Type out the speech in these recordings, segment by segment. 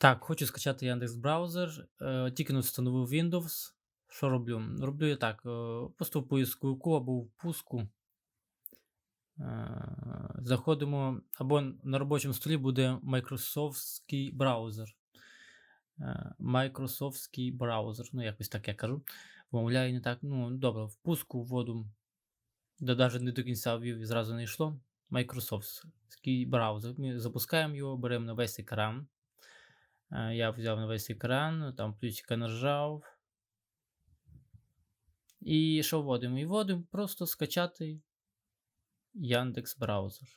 Так, хочу скачати Яндекс браузер. Е, тільки не встановив Windows. Що роблю? Роблю я так: е, просто в поисковику або в пуску. Е, заходимо, або на робочому столі буде Майкрософтський браузер. Е, браузер. Ну, якось так я кажу. Вимовляю не так. Ну, добре, в пуску вводу, де навіть не до кінця ввів і зразу не йшло. Майкрософтський браузер. Ми запускаємо його, беремо на весь екран. Е, Я взяв на весь екран, там плюсика нажав. І що вводимо? І вводимо просто скачати Яндекс браузер.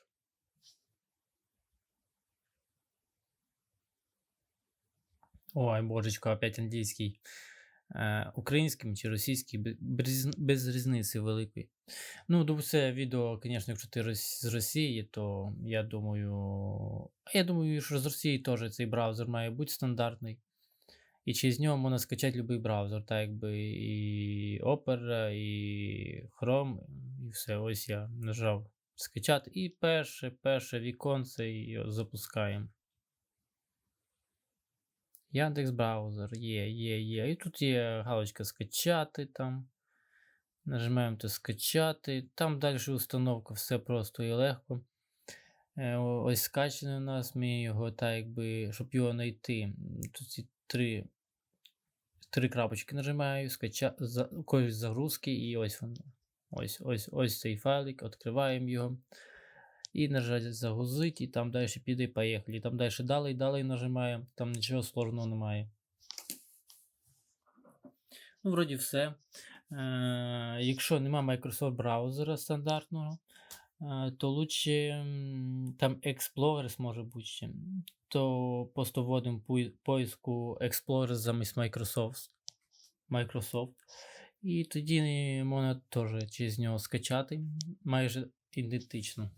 Ой, божечко, опять англійський. Е, українським чи російським, без, без різниці великої. Ну, це відео, звісно, якщо ти з Росії, то я думаю. А Я думаю, що з Росії теж цей браузер має бути стандартний. І через нього можна скачати будь-який браузер, так якби і Opera, і Chrome, і все. Ось я нажав скачати. І перше, перше віконце і запускаємо. Яндекс браузер, є, є, є. І тут є галочка скачати там. Нажимаємо то скачати. Там далі установка, все просто і легко. Е, Ось скачане у нас, ми його так якби, щоб його знайти. Тут ці три, три крапочки нажимаю, скача, за, якоїсь загрузки, і ось воно. Ось, ось, ось цей файлик, відкриваємо його. І нажати загрузити, і там далі піде, поїхали. Там далі далі, далі нажимаємо, там нічого сложного немає. Ну, вроді все. Е, якщо нема Microsoft браузера стандартного, то лучше там Explorer може бути ще. То просто вводимо поиску Explorer замість Microsoft. Microsoft. І тоді можна теж через нього скачати майже ідентично.